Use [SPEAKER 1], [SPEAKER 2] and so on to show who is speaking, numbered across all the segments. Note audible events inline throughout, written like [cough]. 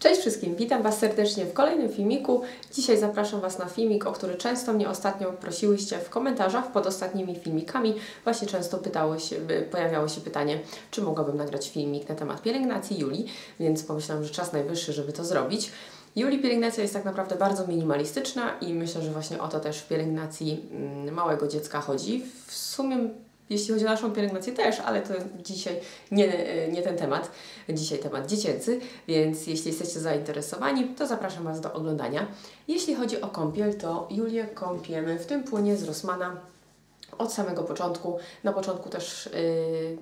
[SPEAKER 1] Cześć wszystkim, witam Was serdecznie w kolejnym filmiku. Dzisiaj zapraszam Was na filmik, o który często mnie ostatnio prosiłyście w komentarzach pod ostatnimi filmikami. Właśnie często pytało się, pojawiało się pytanie, czy mogłabym nagrać filmik na temat pielęgnacji Julii, więc pomyślałam, że czas najwyższy, żeby to zrobić. Julii pielęgnacja jest tak naprawdę bardzo minimalistyczna i myślę, że właśnie o to też w pielęgnacji mm, małego dziecka chodzi. W sumie jeśli chodzi o naszą pielęgnację też, ale to dzisiaj nie, nie ten temat. Dzisiaj temat dziecięcy, więc jeśli jesteście zainteresowani, to zapraszam Was do oglądania. Jeśli chodzi o kąpiel, to Julię kąpiemy w tym płynie z Rossmana od samego początku. Na początku też yy,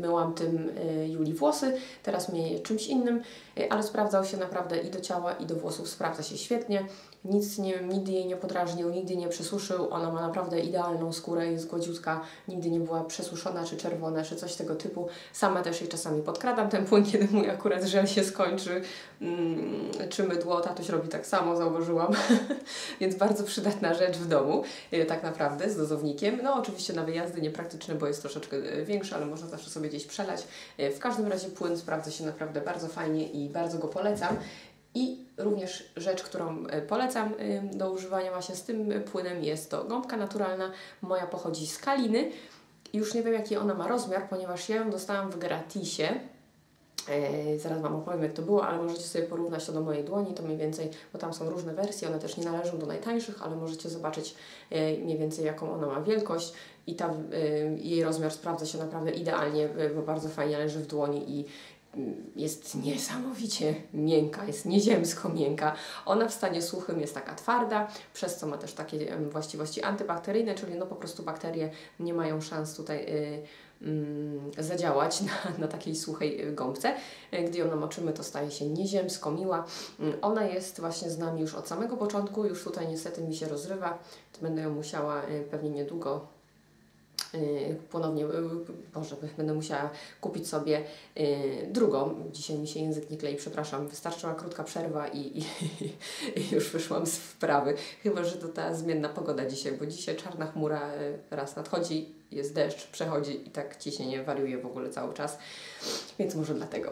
[SPEAKER 1] myłam tym yy, Julii włosy, teraz myję czymś innym, yy, ale sprawdzał się naprawdę i do ciała, i do włosów sprawdza się świetnie. Nic nie, nigdy jej nie podrażnił, nigdy nie przesuszył. Ona ma naprawdę idealną skórę, jest gładziutka, nigdy nie była przesuszona czy czerwona, czy coś tego typu. Sama też jej czasami podkradam ten płyn, [laughs] kiedy mój akurat żel się skończy, mm, czy mydło. Tatuś robi tak samo, zauważyłam. [laughs] Więc bardzo przydatna rzecz w domu, y, tak naprawdę, z dozownikiem. No oczywiście na wyjazdy niepraktyczne, bo jest troszeczkę y, większy, ale można zawsze sobie gdzieś przelać. Y, w każdym razie płyn sprawdza się naprawdę bardzo fajnie i bardzo go polecam. I również rzecz, którą e, polecam do używania właśnie z tym płynem jest to gąbka naturalna. Moja pochodzi z Kaliny. Już nie wiem jaki ona ma rozmiar, ponieważ ja ją dostałam w gratisie. E, zaraz Wam opowiem jak to było, ale możecie sobie porównać to do mojej dłoni, to mniej więcej, bo tam są różne wersje, one też nie należą do najtańszych, ale możecie zobaczyć e, mniej więcej jaką ona ma wielkość i ta, jej rozmiar sprawdza się naprawdę idealnie, bo bardzo fajnie leży w dłoni i jest niesamowicie miękka, jest nieziemsko miękka. Ona w stanie suchym jest taka twarda, przez co ma też takie właściwości antybakteryjne, czyli no po prostu bakterie nie mają szans tutaj y, y, zadziałać na, na takiej suchej gąbce. Gdy ją namoczymy, to staje się nieziemsko miła. Ona jest właśnie z nami już od samego początku, już tutaj niestety mi się rozrywa, to będę ją musiała y, pewnie niedługo Y, ponownie, y, Boże, będę musiała kupić sobie y, drugą. Dzisiaj mi się język nie klei, przepraszam. Wystarczyła krótka przerwa i, i, i już wyszłam z wprawy. Chyba, że to ta zmienna pogoda dzisiaj, bo dzisiaj czarna chmura raz nadchodzi, jest deszcz, przechodzi i tak ciśnienie wariuje w ogóle cały czas. Więc może dlatego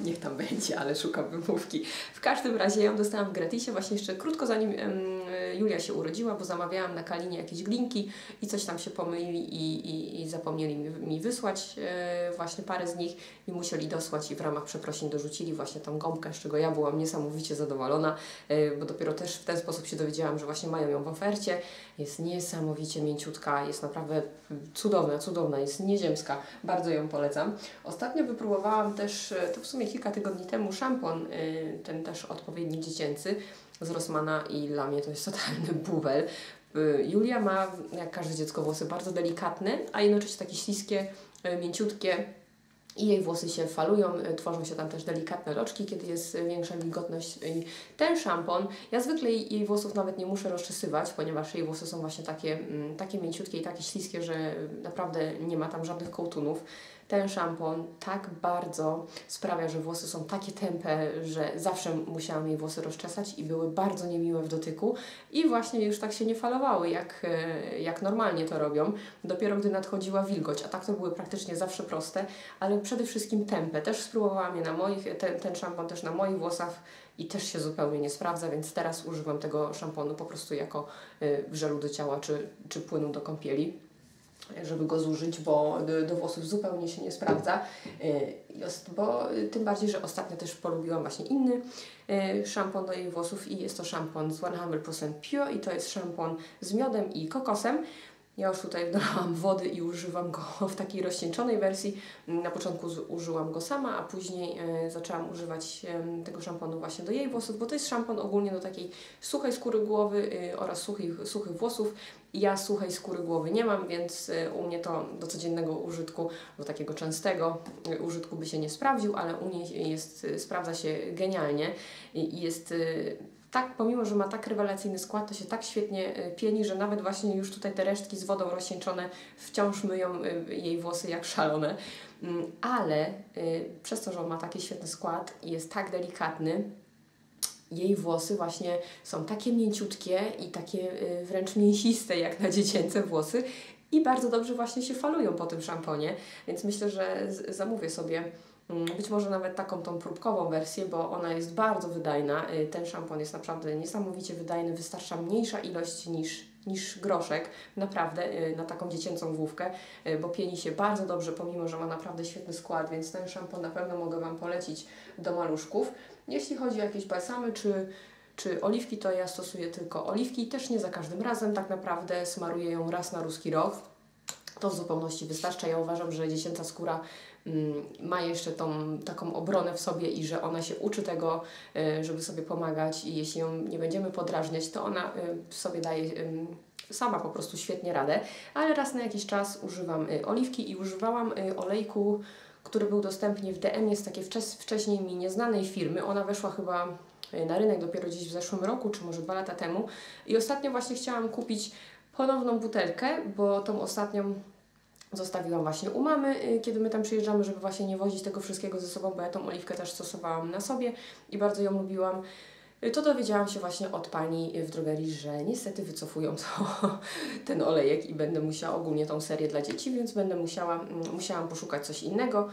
[SPEAKER 1] niech tam będzie, ale szukam wymówki. W każdym razie ją dostałam w gratisie właśnie jeszcze krótko zanim Julia się urodziła, bo zamawiałam na Kalinie jakieś glinki i coś tam się pomylili i, i, i zapomnieli mi, mi wysłać e, właśnie parę z nich i musieli dosłać i w ramach przeprosin dorzucili właśnie tą gąbkę, z czego ja byłam niesamowicie zadowolona, e, bo dopiero też w ten sposób się dowiedziałam, że właśnie mają ją w ofercie. Jest niesamowicie mięciutka, jest naprawdę cudowna, cudowna, jest nieziemska. Bardzo ją polecam. Ostatnio wypróbowałam też, e, to w sumie kilka tygodni temu, szampon, ten też odpowiedni dziecięcy z Rossmana i dla mnie to jest totalny [laughs] bubel. Y, Julia ma, jak każde dziecko, włosy bardzo delikatne, a jednocześnie takie śliskie, y, mięciutkie i jej włosy się falują, y, tworzą się tam też delikatne loczki, kiedy jest większa wilgotność. I ten szampon, ja zwykle jej włosów nawet nie muszę rozczesywać, ponieważ jej włosy są właśnie takie, mm, takie mięciutkie i takie śliskie, że naprawdę nie ma tam żadnych kołtunów ten szampon tak bardzo sprawia, że włosy są takie tępe, że zawsze musiałam jej włosy rozczesać i były bardzo niemiłe w dotyku. I właśnie już tak się nie falowały, jak, e, jak normalnie to robią, dopiero gdy nadchodziła wilgoć, a tak to były praktycznie zawsze proste, ale przede wszystkim tępe. Też spróbowałam je na moich, ten, ten szampon też na moich włosach i też się zupełnie nie sprawdza, więc teraz używam tego szamponu po prostu jako y, żelu do ciała czy, czy płynu do kąpieli żeby go zużyć, bo do, włosów zupełnie się nie sprawdza. Y, bo y, tym bardziej, że ostatnio też polubiłam właśnie inny y, szampon do jej włosów i jest to szampon z 100% Pure i to jest szampon z miodem i kokosem. Ja już tutaj dolałam wody i używam go [laughs] w takiej rozcieńczonej wersji. Na początku użyłam go sama, a później e, zaczęłam używać tego szamponu właśnie do jej włosów, bo to jest szampon ogólnie do takiej suchej skóry głowy e, oraz suchych, suchych włosów. Ja suchej skóry głowy nie mam, więc e, u mnie to do codziennego użytku, do takiego częstego e, użytku by się nie sprawdził, ale u niej jest, sprawdza się genialnie i jest tak, pomimo, że ma tak rewelacyjny skład, to się tak świetnie y, pieni, że nawet właśnie już tutaj te resztki z wodą rozcieńczone wciąż myją y, jej włosy jak szalone. Mm, ale y, przez to, że on ma taki świetny skład i jest tak delikatny, jej włosy właśnie są takie mięciutkie i takie wręcz mięsiste jak na dziecięce włosy i bardzo dobrze właśnie się falują po tym szamponie, więc myślę, że zamówię sobie być może nawet taką tą próbkową wersję, bo ona jest bardzo wydajna. Y, ten szampon jest naprawdę niesamowicie wydajny, wystarcza mniejsza ilość niż, niż groszek, naprawdę, y, na taką dziecięcą główkę, y, bo pieni się bardzo dobrze, pomimo, że ma naprawdę świetny skład, więc ten szampon na pewno mogę Wam polecić do maluszków. Jeśli chodzi o jakieś balsamy czy czy oliwki, to ja stosuję tylko oliwki, też nie za każdym razem, tak naprawdę smaruję ją raz na ruski rok. To w zupełności wystarcza. Ja uważam, że dziecięca skóra mm, ma jeszcze tą taką obronę w sobie i że ona się uczy tego, y, żeby sobie pomagać i jeśli ją nie będziemy podrażniać, to ona y, sobie daje y, sama po prostu świetnie radę, ale raz na jakiś czas używam oliwki i używałam olejku, który był dostępny w DM, jest takiej wcześniej mi nieznanej firmy. Ona weszła chyba na rynek dopiero gdzieś w zeszłym roku, czy może dwa lata temu. I ostatnio właśnie chciałam kupić ponowną butelkę, bo tą ostatnią zostawiłam właśnie u mamy, kiedy my tam przyjeżdżamy, żeby właśnie nie wozić tego wszystkiego ze sobą, bo ja tą oliwkę też stosowałam na sobie i bardzo ją lubiłam. To dowiedziałam się właśnie od pani w drogerii, że niestety wycofują [laughs] to, ten olejek i będę musiała ogólnie tą serię dla dzieci, więc będę musiała, mm, musiałam poszukać coś innego.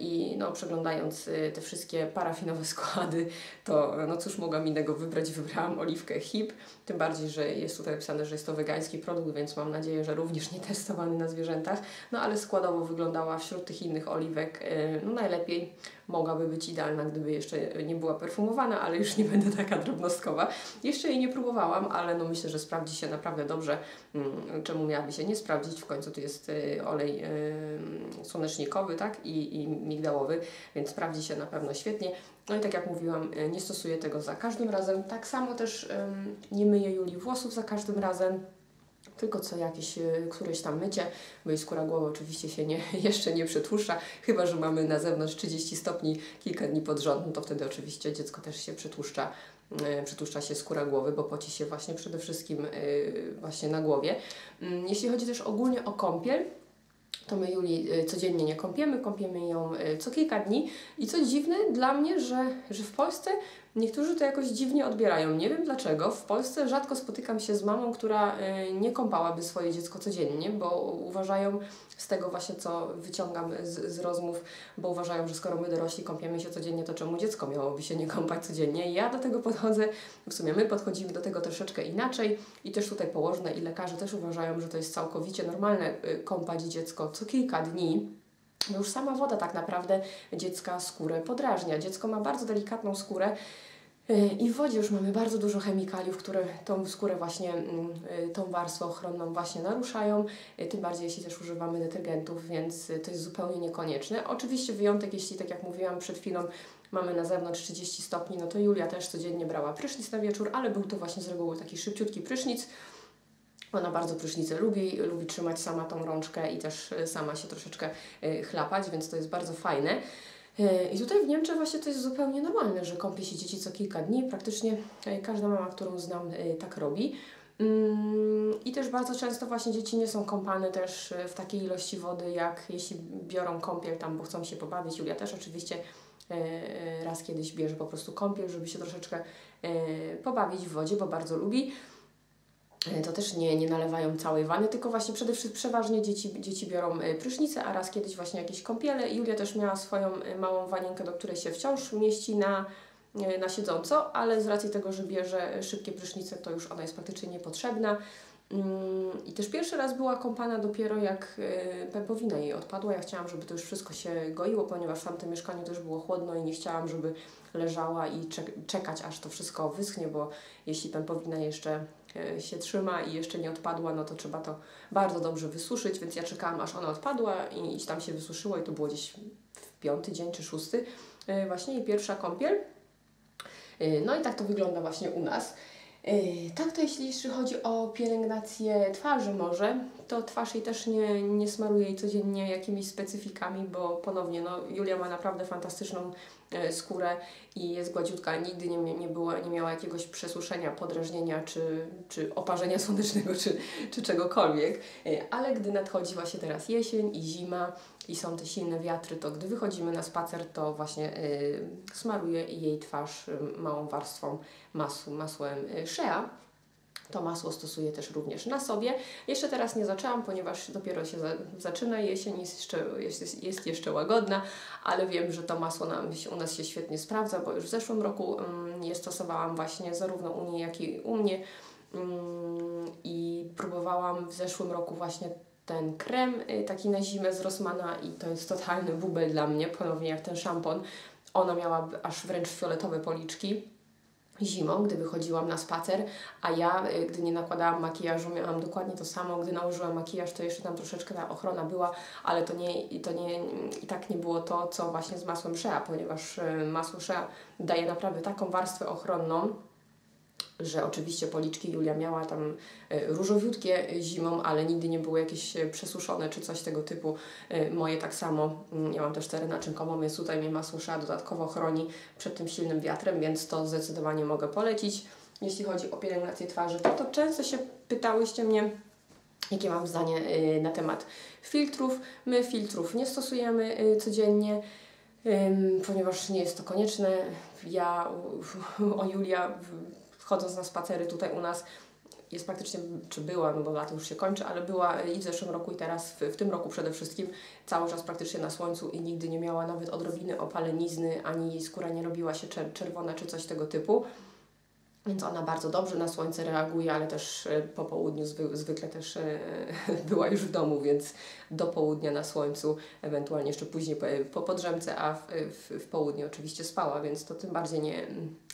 [SPEAKER 1] I no, przeglądając te wszystkie parafinowe [laughs] składy, to no cóż mogłam innego wybrać, wybrałam oliwkę HIP, tym bardziej, że jest tutaj napisane, że jest to wegański produkt, więc mam nadzieję, że również nie testowany na zwierzętach, no ale składowo wyglądała wśród tych innych oliwek e, no najlepiej mogłaby być idealna, gdyby jeszcze nie była perfumowana, ale już nie będę taka drobnostkowa. Jeszcze jej nie próbowałam, ale no myślę, że sprawdzi się naprawdę dobrze. Mm, czemu miałaby się nie sprawdzić? W końcu tu jest y, olej y, słonecznikowy, tak? I, I migdałowy, więc sprawdzi się na pewno świetnie. No i tak jak mówiłam, y, nie stosuję tego za każdym razem. Tak samo też nie myję Julii włosów za każdym razem tylko co jakieś, któreś tam mycie, bo jej skóra głowy oczywiście się nie, [laughs] jeszcze nie przetłuszcza, chyba że mamy na zewnątrz 30 stopni kilka dni pod rząd, no to wtedy oczywiście dziecko też się przetłuszcza, yy, przetłuszcza się skóra głowy, bo poci się właśnie przede wszystkim właśnie na głowie. Yy, jeśli chodzi też ogólnie o kąpiel, to my Julii y, codziennie nie kąpiemy, kąpiemy ją y, co kilka dni. I co dziwne dla mnie, że, że w Polsce niektórzy to jakoś dziwnie odbierają. Nie wiem dlaczego. W Polsce rzadko spotykam się z mamą, która y, nie kąpałaby swoje dziecko codziennie, bo uważają z tego właśnie, co wyciągam z, z rozmów, bo uważają, że skoro my dorośli kąpiemy się codziennie, to czemu dziecko miałoby się nie kąpać codziennie? Ja do tego podchodzę, w sumie my podchodzimy do tego troszeczkę inaczej i też tutaj położne i lekarze też uważają, że to jest całkowicie normalne kąpać dziecko co kilka dni, no już sama woda tak naprawdę dziecka skórę podrażnia. Dziecko ma bardzo delikatną skórę y, i w wodzie już mamy bardzo dużo chemikaliów, które tą skórę właśnie, mm, y, tą warstwę ochronną właśnie naruszają, y, tym bardziej jeśli też używamy detergentów, więc to jest zupełnie niekonieczne. Oczywiście wyjątek, jeśli tak jak mówiłam przed chwilą, mamy na zewnątrz 30 stopni, no to Julia też codziennie brała prysznic na wieczór, ale był to właśnie z reguły taki szybciutki prysznic, ona bardzo prysznicę lubi, lubi trzymać sama tą rączkę i też e, sama się troszeczkę e, chlapać, więc to jest bardzo fajne. E, I tutaj w Niemczech właśnie to jest zupełnie normalne, że kąpie się dzieci co kilka dni. Praktycznie każda mama, którą znam, tak robi. Mm, I też bardzo często właśnie dzieci nie są kąpane też w takiej ilości wody, jak jeśli biorą kąpiel tam, bo chcą się pobawić. Julia też oczywiście raz kiedyś bierze po prostu kąpiel, żeby się troszeczkę pobawić w wodzie, bo bardzo lubi. E, to też nie, nie nalewają całej wany, tylko właśnie przede wszystkim przeważnie dzieci, dzieci biorą e, prysznice, a raz kiedyś właśnie jakieś kąpiele. Julia też miała swoją e, małą wanienkę, do której się wciąż mieści na, na siedząco, ale z racji tego, że bierze szybkie prysznice, to już ona jest praktycznie niepotrzebna. Mm, I też pierwszy raz była kąpana dopiero jak pępowina jej odpadła. Ja chciałam, żeby to już wszystko się goiło, ponieważ w tamtym mieszkaniu też było chłodno i nie chciałam, żeby leżała i czekać, aż to wszystko wyschnie, bo jeśli pępowina jeszcze E, się trzyma i jeszcze nie odpadła, no to trzeba to bardzo dobrze wysuszyć, więc ja czekałam aż ona odpadła i, tam się wysuszyło i to było gdzieś w piąty dzień czy szósty e, właśnie jej pierwsza kąpiel. E, no i tak to wygląda właśnie u nas. Tak to jeśli chodzi o pielęgnację twarzy może, to twarz jej też nie, nie smaruje jej codziennie jakimiś specyfikami, bo ponownie, no Julia ma naprawdę fantastyczną E, skórę i jest gładziutka, nigdy nie, nie, było, nie miała jakiegoś przesuszenia, podrażnienia czy, czy oparzenia [laughs] słonecznego czy, czy czegokolwiek, e, ale gdy nadchodzi właśnie teraz jesień i zima i są te silne wiatry, to gdy wychodzimy na spacer, to właśnie y, smaruje jej twarz małą warstwą masu, masłem Shea To masło stosuję też również na sobie. Jeszcze teraz nie zaczęłam, ponieważ dopiero się za, zaczyna jesień, jest jeszcze, jest, jest jeszcze łagodna, ale wiem, że to masło nam, u nas się świetnie sprawdza, bo już w zeszłym roku um, je stosowałam właśnie zarówno u niej, jak i u mnie um, i próbowałam w zeszłym roku właśnie ten krem y, taki na zimę z Rossmana i to jest totalny bubel dla mnie, ponownie jak ten szampon. Ona miała aż wręcz fioletowe policzki zimą, gdy wychodziłam na spacer, a ja, y, gdy nie nakładałam makijażu, miałam dokładnie to samo. Gdy nałożyłam makijaż, to jeszcze tam troszeczkę ta ochrona była, ale to nie, to nie, i tak nie było to, co właśnie z masłem Shea, ponieważ y, masło Shea daje naprawdę taką warstwę ochronną, że oczywiście policzki Julia miała tam e, różowiutkie zimą, ale nigdy nie były jakieś e, przesuszone czy coś tego typu. E, moje tak samo. Mm, ja mam też cerę naczynkową, więc tutaj mnie masło Shea dodatkowo chroni przed tym silnym wiatrem, więc to zdecydowanie mogę polecić. Jeśli chodzi o pielęgnację twarzy, to, to często się pytałyście mnie, jakie mam zdanie na temat filtrów. My filtrów nie stosujemy codziennie ponieważ nie jest to konieczne. Ja o Julia chodząc na spacery tutaj u nas, jest praktycznie, czy była, no bo lato już się kończy, ale była i w zeszłym roku i teraz, w, w, tym roku przede wszystkim, cały czas praktycznie na słońcu i nigdy nie miała nawet odrobiny opalenizny, ani skóra nie robiła się czer czerwona czy coś tego typu. Więc ona bardzo dobrze na słońce reaguje, ale też e, po południu zwy, zwykle też e, [laughs] była już w domu, więc do południa na słońcu, ewentualnie jeszcze później po, po podrzemce, a w, w, w południe oczywiście spała, więc to tym bardziej nie,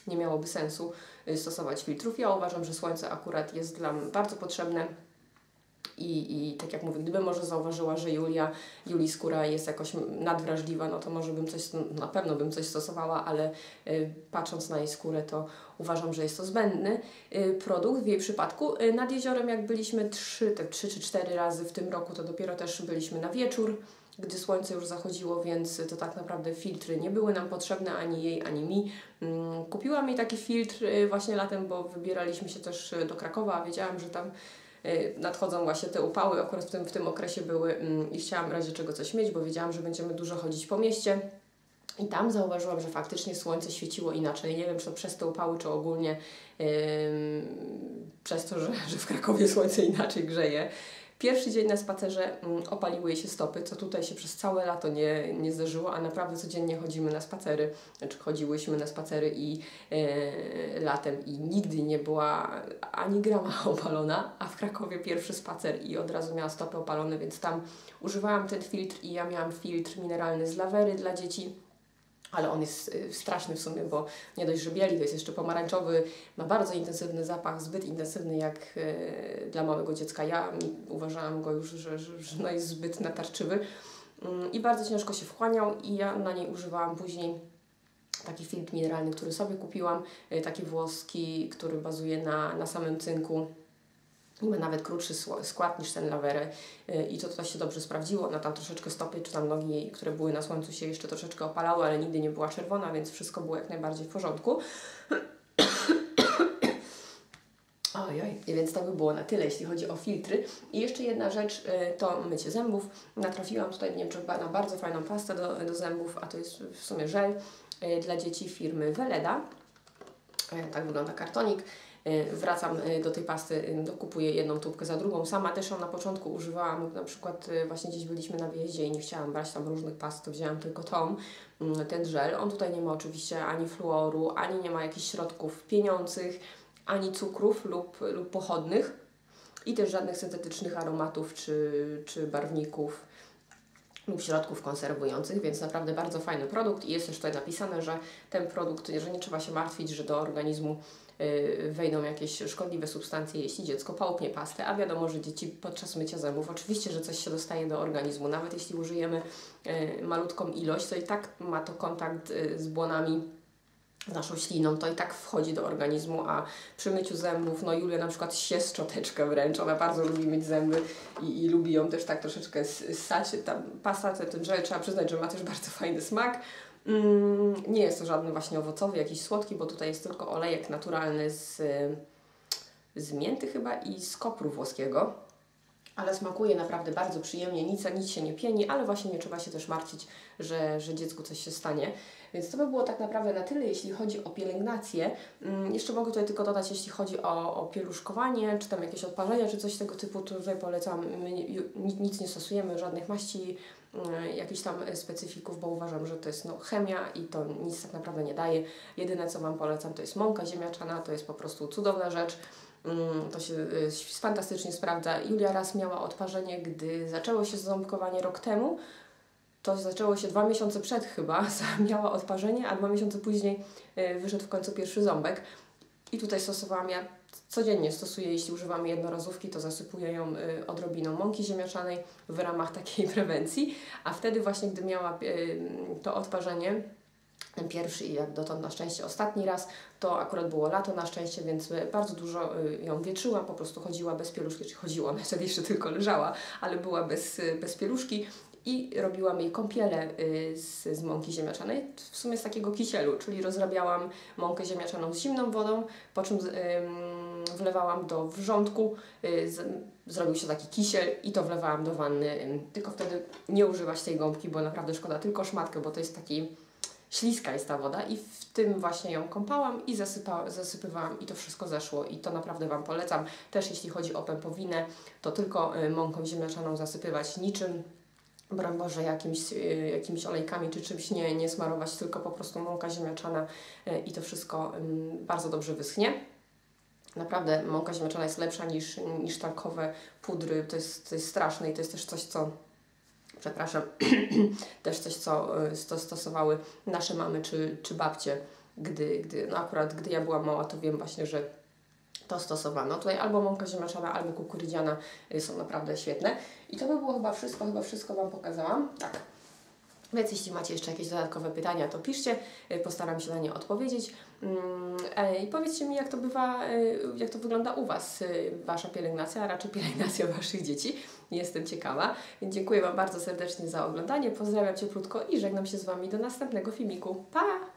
[SPEAKER 1] nie miałoby sensu y, stosować filtrów. Ja uważam, że słońce akurat jest dla mnie bardzo potrzebne. I, I tak jak mówię, gdybym może zauważyła, że Julia, Julii skóra jest jakoś nadwrażliwa, no to może bym coś, na pewno bym coś stosowała, ale y, patrząc na jej skórę, to uważam, że jest to zbędny y, produkt w jej przypadku. Y, nad jeziorem jak byliśmy trzy, te trzy czy cztery razy w tym roku, to dopiero też byliśmy na wieczór gdy słońce już zachodziło, więc to tak naprawdę filtry nie były nam potrzebne ani jej, ani mi. Mm, kupiłam jej taki filtr y, właśnie latem, bo wybieraliśmy się też y, do Krakowa, a wiedziałam, że tam y, nadchodzą właśnie te upały, akurat w tym, w tym okresie były mm, i chciałam w razie czego coś mieć, bo wiedziałam, że będziemy dużo chodzić po mieście. I tam zauważyłam, że faktycznie słońce świeciło inaczej. Nie wiem, czy to przez te upały, czy ogólnie yy, przez to, że, że w Krakowie słońce inaczej grzeje. Pierwszy dzień na spacerze mm, opaliły jej się stopy, co tutaj się przez całe lato nie, nie zdarzyło, a naprawdę codziennie chodzimy na spacery, znaczy chodziłyśmy na spacery i e, latem i nigdy nie była ani grama [laughs] opalona, a w Krakowie pierwszy spacer i od razu miała stopy opalone, więc tam używałam ten filtr i ja miałam filtr mineralny z lawery dla dzieci ale on jest y, straszny w sumie, bo nie dość, że bieli, to jest jeszcze pomarańczowy, ma bardzo intensywny zapach, zbyt intensywny jak y, dla małego dziecka. Ja uważałam go już, że, że, że no jest zbyt natarczywy mm, i bardzo ciężko się wchłaniał i ja na niej używałam później taki filtr mineralny, który sobie kupiłam, y, taki włoski, który bazuje na, na samym cynku ma nawet krótszy skład niż ten lawery y, i to tutaj się dobrze sprawdziło. Ona tam troszeczkę stopy czy tam nogi, które były na słońcu się jeszcze troszeczkę opalały, ale nigdy nie była czerwona, więc wszystko było jak najbardziej w porządku. [coughs] Ojoj, więc to by było na tyle, jeśli chodzi o filtry. I jeszcze jedna rzecz, y, to mycie zębów. Natrafiłam tutaj w Niemczech na bardzo fajną pastę do, do zębów, a to jest w sumie żel y, dla dzieci firmy Veleda. Tak wygląda kartonik. Y, wracam y, do tej pasty, y, dokupuję jedną tubkę za drugą. Sama też ją na początku używałam, na przykład właśnie gdzieś byliśmy na wyjeździe i nie chciałam brać tam różnych past, to wzięłam tylko tą, mm, ten żel. On tutaj nie ma oczywiście ani fluoru, ani nie ma jakichś środków pieniących, ani cukrów lub, lub pochodnych i też żadnych syntetycznych aromatów czy, czy barwników lub środków konserwujących, więc naprawdę bardzo fajny produkt i jest też tutaj napisane, że ten produkt, że nie trzeba się martwić, że do organizmu wejdą jakieś szkodliwe substancje, jeśli dziecko połknie pastę, a wiadomo, że dzieci podczas mycia zębów oczywiście, że coś się dostaje do organizmu, nawet jeśli użyjemy y, malutką ilość, to i tak ma to kontakt y, z błonami naszą śliną, to i tak wchodzi do organizmu, a przy myciu zębów, no Julia na przykład się szczoteczkę wręcz, ona bardzo lubi mieć zęby i, i lubi ją też tak troszeczkę ssać, ta pasta, ten, ten żel, trzeba przyznać, że ma też bardzo fajny smak. Mm, nie jest to żadny właśnie owocowy, jakiś słodki, bo tutaj jest tylko olejek naturalny z, z mięty chyba i z kopru włoskiego ale smakuje naprawdę bardzo przyjemnie, nic, nic się nie pieni, ale właśnie nie trzeba się też martwić, że, że dziecku coś się stanie. Więc to by było tak naprawdę na tyle, jeśli chodzi o pielęgnację. Mm, jeszcze mogę tutaj tylko dodać, jeśli chodzi o, o pieluszkowanie, czy tam jakieś odparzenia, czy coś tego typu, to tutaj polecam, my nic nie stosujemy, żadnych maści, mm, jakichś tam specyfików, bo uważam, że to jest no, chemia i to nic tak naprawdę nie daje. Jedyne, co Wam polecam, to jest mąka ziemniaczana, to jest po prostu cudowna rzecz. Mm, to się y, fantastycznie sprawdza. Julia raz miała odparzenie, gdy zaczęło się ząbkowanie rok temu. To zaczęło się dwa miesiące przed chyba, [laughs] miała odparzenie, a dwa miesiące później y, wyszedł w końcu pierwszy ząbek. I tutaj stosowałam ja codziennie stosuję, jeśli używamy jednorazówki, to zasypuję ją y, odrobiną mąki ziemniaczanej w ramach takiej [laughs] prewencji, a wtedy właśnie, gdy miała to odparzenie, pierwszy i jak dotąd na szczęście ostatni raz, to akurat było lato na szczęście, więc bardzo dużo y, ją wietrzyłam, po prostu chodziła bez pieluszki, czy chodziła, ona wtedy jeszcze tylko leżała, ale była bez, y, bez pieluszki i robiłam jej kąpiele y, z, z mąki ziemniaczanej, w sumie z takiego kisielu, czyli rozrabiałam mąkę ziemniaczaną z zimną wodą, po czym wlewałam do wrzątku, zrobił się taki kisiel i to wlewałam do wanny, tylko wtedy nie używać tej gąbki, bo naprawdę szkoda, tylko szmatkę, bo to jest taki śliska jest ta woda i w tym właśnie ją kąpałam i zasypa, zasypywałam i to wszystko zeszło i to naprawdę Wam polecam. Też jeśli chodzi o pępowinę, to tylko y, mąką ziemniaczaną zasypywać niczym broń Boże, jakimiś, y, jakimiś olejkami czy czymś nie, nie smarować, tylko po prostu mąka ziemniaczana y, i to wszystko bardzo dobrze wyschnie. Naprawdę mąka ziemniaczana jest lepsza niż, niż talkowe pudry, to jest, to jest straszne i to jest też coś, co przepraszam, [clears throat] też coś, co, co stosowały nasze mamy czy, czy babcie, gdy, gdy, no akurat gdy ja byłam mała, to wiem właśnie, że to stosowano. Tutaj albo mąka ziemniaczana, albo kukurydziana y, są naprawdę świetne. I to by było chyba wszystko, chyba wszystko Wam pokazałam. Tak. Więc jeśli macie jeszcze jakieś dodatkowe pytania, to piszcie, y, postaram się na nie odpowiedzieć. Mm, e, I powiedzcie mi, jak to bywa, y, jak to wygląda u Was, y, Wasza pielęgnacja, a raczej [laughs] pielęgnacja Waszych dzieci. Jestem ciekawa. Dziękuję Wam bardzo serdecznie za oglądanie, pozdrawiam cieplutko i żegnam się z Wami do następnego filmiku. Pa!